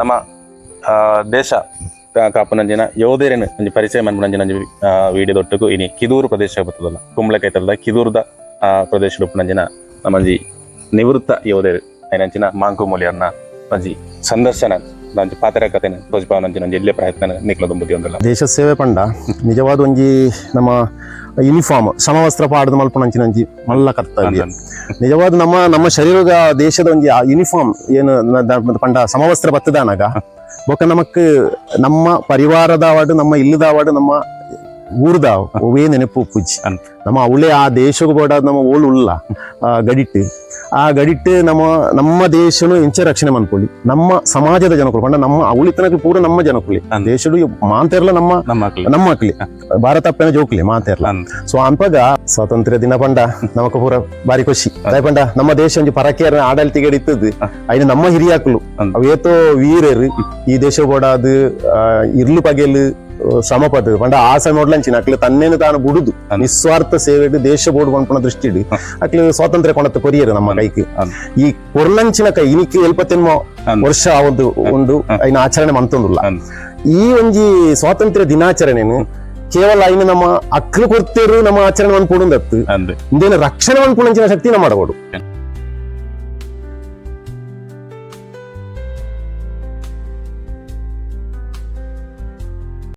ನಮ್ಮ ದೇಶ ಕಾಪುನಂಜಿನ ಯೋಧೇರೇನು ಒಂಜಿ ಪರಿಚಯ ಮನ್ಪುನಂಜಿನ ಅಂಜಿ ವೀಡಿಯೋ ದೊಟ್ಟುಗು ಇನಿ. ಕಿದೂರು ಪ್ರದೇಶ ಬರ್ತದಲ್ಲ ಕುಂಬ್ಳಕೈತಲ್ದ ಕಿದೂರ್ದ ಆ, ಪ್ರದೇಶ ಉಪ್ಪುನಂಜಿನ ನಮ್ಮಂಜಿ ನಿವೃತ್ತ ಯೋಧೇರು ಐನಂಚಿನ ಮಾಂಕು ಮೌಲ್ಯರ್ನ ಒಂಜಿ ಸಂದರ್ಶನ ನಂಜಿ ಪಾತ್ರ ಕಥೆನ ತೋಜ್ಪಾವನಂಚಿನ ಒಂಜಿ ಎಲ್ಲೇ ಪ್ರಯತ್ನ ನಿಕ್ಲದ ಬುದ್ಧಿ ಒಂದಲ್ಲ ದೇಶ ಸೇವೆ ಪಂಡ. ನಿಜವಾದ ಒಂಜಿ ನಮ್ಮ ಯೂನಿಫಾರ್ಮ್ ಸಮವಸ್ತ್ರ ಪಾಡದ ಮಲ್ಪನಂಚಿನಂಜಿ ಮಲ್ಲ ಕರ್ತವ್ಯ ನಿಜವಾದ ನಮ್ಮ ನಮ್ಮ ಶರೀರದ ದೇಶದ ಒಂದು ಯೂನಿಫಾರ್ಮ್ ಏನು ಪಂಡ ಸಮವಸ್ತ್ರ ಬತ್ತದಾನಾಗ? ಬೊಕ ನಮಕ್ ನಮ್ಮ ಪರಿವಾರದ ಅವಾರ್ಡ್ ನಮ್ಮ ಇಲ್ಲದ ಅವಾರ್ಡ್ ನಮ್ಮ ಊರ್ದ ಓವೇ ನೆನಪು ಪೂಜಿ. ನಮ್ಮ ಅವಳೆ ಆ ದೇಶಕ್ಕೆ ಬೋಡ ನಮ್ಮ ಓಳು ಉಳ್ಳ ಗಡಿಟ್ಟು. ಆ ಗಡಿಟ್ಟು ನಮ್ಮ ನಮ್ಮ ದೇಶನು ಇಂಚ ರಕ್ಷಣೆ ಮಾಡ್ಕೊಳ್ಳಿ. ನಮ್ಮ ಸಮಾಜದ ಜನಕುಲು ಪಂಡ ನಮ್ಮ ಅವಳಿತನಕ್ಕೆ ಪೂರ ನಮ್ಮ ಜನಕುಳಿ. ದೇಶಡು ಮಾಂತೆರ್ಲ ನಮ್ಮ ನಮ್ಮ ಮಕ್ಕಳಿ ಭಾರತ ಅಪ್ಪನ ಜೋಕ್ಲಿ ಮಾತೆರ್ಲ. ಸೊ ಅನ್ಪಾಗ ಸ್ವಾತಂತ್ರ್ಯ ದಿನ ಪಂಡ ನಮಕ ಪೂರ ಬಾರಿ ಖುಷಿ. ಅದೇ. ಪಂಡ ನಮ್ಮ ದೇಶ ಒಂದು ಪರಕೇರ ಆಡಳಿತಿಗೆ ಇತ್ತದು. ಅಯ್ಯ ನಮ್ಮ ಹಿರಿಯಾಕ್ಲು. ಅವೇತೋ ವೀರರು ಈ ದೇಶ ಬೋಡಾದು ಆ, ಇರ್ಲು ಪಗೆಲು ಶ್ರಮ ಪಟ್ಟು ಪಂಡ ಆ ಸಮಯ ನೋಡ್ಲಂಚಿನ ಅಕ್ಲು ತನ್ನೇನು ತಾನು ಬುಡುದು. ನಿಸ್ವಾರ್ಥ ಸೇವೆಡ್ ದೇಶ ಬೋಡು ಪಂಪನ ದೃಷ್ಟಿಡು ಅಕ್ಲು ಸ್ವಾತಂತ್ರ್ಯ ಕೊಣತ್ತ ಕೊರಿಯರು ನಮ್ಮ ಅನ್. ಈ ಕೊರ್ಲಂಚಿನ ಕೈ ಇನಿಕ್ ಎಲ್ಪತ್ತೆನ್ಮೋ ಅನ್. ವರ್ಷ ಒಂದು ಒಂದು ಐನ ಆಚರಣೆ ಮಂತೊಂದುಲ್ಲ ಈ ಒಂಜಿ ಸ್ವಾತಂತ್ರ್ಯ ದಿನಾಚರಣೆನು ಕೇವಲ ಐನ ನಮ್ಮ ಅಕ್ಲು ಕೊರ್ತೇರು ನಮ್ಮ ಆಚರಣೆ ಅನ್ಪುಡುಂದತ್ತು ಅಂದ್ರೆ ಇಂದೇನು ರಕ್ಷಣೆ ಅನ್ಪುಣಂಚಿನ ಶಕ್ತಿ ನಮ್ಮ ಮಾಡಬಹುದು